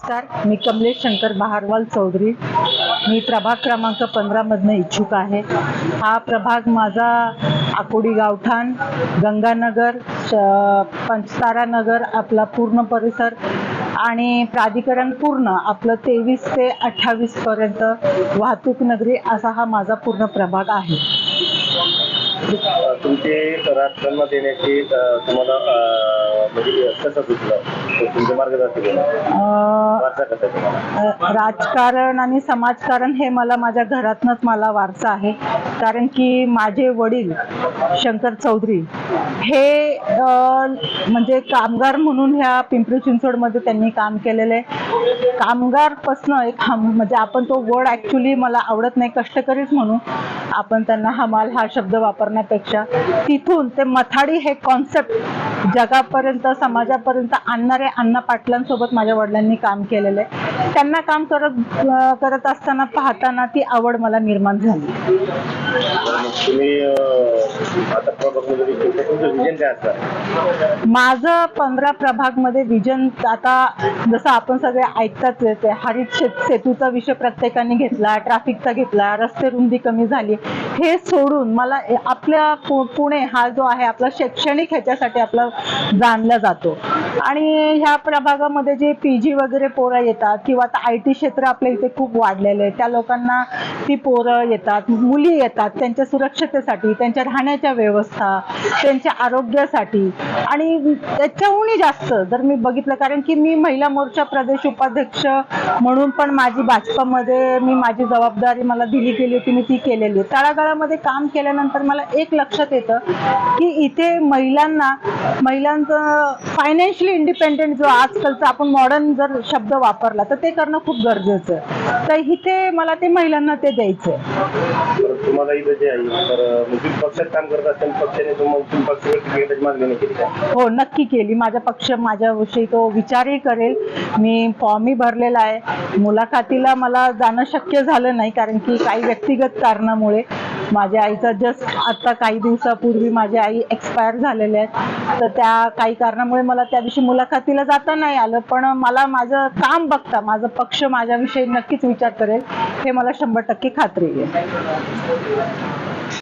नमस्कार. मी कमलेश शंकर बहारवाल चौधरी. मी प्रभाग क्रमांक पंधरामधनं इच्छुक आहे. हा प्रभाग माझा आकोडी गावठाण गंगानगर पंचतारा नगर आपला पूर्ण परिसर आणि प्राधिकरण पूर्ण आपलं तेवीस ते अठ्ठावीसपर्यंत वाहतूक नगरी असा हा माझा पूर्ण प्रभाग आहे. तुमचे राजकारणात येण्याची तुम्हाला कसं सुचलं तुमचे मार्गदर्शक कोण? अं, वारसा कसा आहे? तुम्हाला अ, राजकारण आणि समाजकारण हे मला माझ्या घरातनंच मला वारसा आहे. कारण की माझे वडील शंकर चौधरी हे अ, म्हणजे कामगार म्हणून ह्या पिंपरी चिंचवडमध्ये त्यांनी काम केलेलं आहे. कामगारपासनं एक हम म्हणजे आपण तो वर्ड ॲक्च्युली मला आवडत नाही कष्टकरीच म्हणू. आपण त्यांना हमाल हा शब्द वापरण्यापेक्षा. तिथून ते मथाडी हे कॉन्सेप्ट जगापर्यंत समाजापर्यंत आणणारे अण्णा पाटलांसोबत माझ्या वडिलांनी काम केलेलं. आहे त्यांना काम करत करत असताना पाहताना ती आवड मला निर्माण झाली. माझं पंधरा प्रभागमध्ये विजन आता जसं आपण सगळे ऐकताच येते हरित सेतूचा विषय प्रत्येकाने घेतला ट्रॅफिकचा घेतला रस्ते रुंदी कमी झाली. हे सोडून मला आपल्या पुणे हा जो आहे आपला शैक्षणिक ह्याच्यासाठी आपला जाणला जातो. आणि ह्या प्रभागामध्ये जे पी जी वगैरे पोरं येतात किंवा आता आय टी क्षेत्र आपल्या इथे खूप वाढलेलं आहे. त्या लोकांना ती पोरं येतात मुली येतात त्यांच्या सुरक्षतेसाठी त्यांच्या राहण्याच्या व्यवस्था त्यांच्या आरोग्यासाठी. आणि त्याच्याहूनही जास्त जर मी बघितलं कारण की मी महिला मोर्चा प्रदेश उपाध्यक्ष म्हणून पण माझी भाजपामध्ये मी माझी जबाबदारी मला दिली गेली होती मी ती केलेली. आहे तळागाळामध्ये काम केल्यानंतर मला एक लक्षात येतं की इथे महिलांना महिलांचं फायनान्शियल इंडिपेंडेंट जो आजकालचा आपण मॉडर्न जर शब्द वापरला तर ते करणं खूप गरजेचं आहे. तर इथे मला ते महिलांना ते द्यायचं आहे तुम्हाला इथं जे आहे तर तुम्ही पक्षात काम करत असेल पक्षाने तुम्हाला पक्षाकडे तिकीटाची मागणी नाही केली का? हो नक्की केली. माझा पक्ष माझ्याविषयी तो विचारही करेल. मी फॉर्मही भरलेला आहे. मुलाखतीला मला जाणं शक्य झालं नाही कारण की काही व्यक्तिगत कारणामुळे माझ्या आईचा जस्ट आता काही दिवसापूर्वी माझी आई एक्सपायर झालेले आहेत. तर त्या काही कारणामुळे मला त्याविषयी मुलाखतीला जाता नाही आलं पण मला माझं काम बघता माझं पक्ष माझ्याविषयी नक्कीच विचार करेल. हे मला शंभर टक्के खात्री आहे.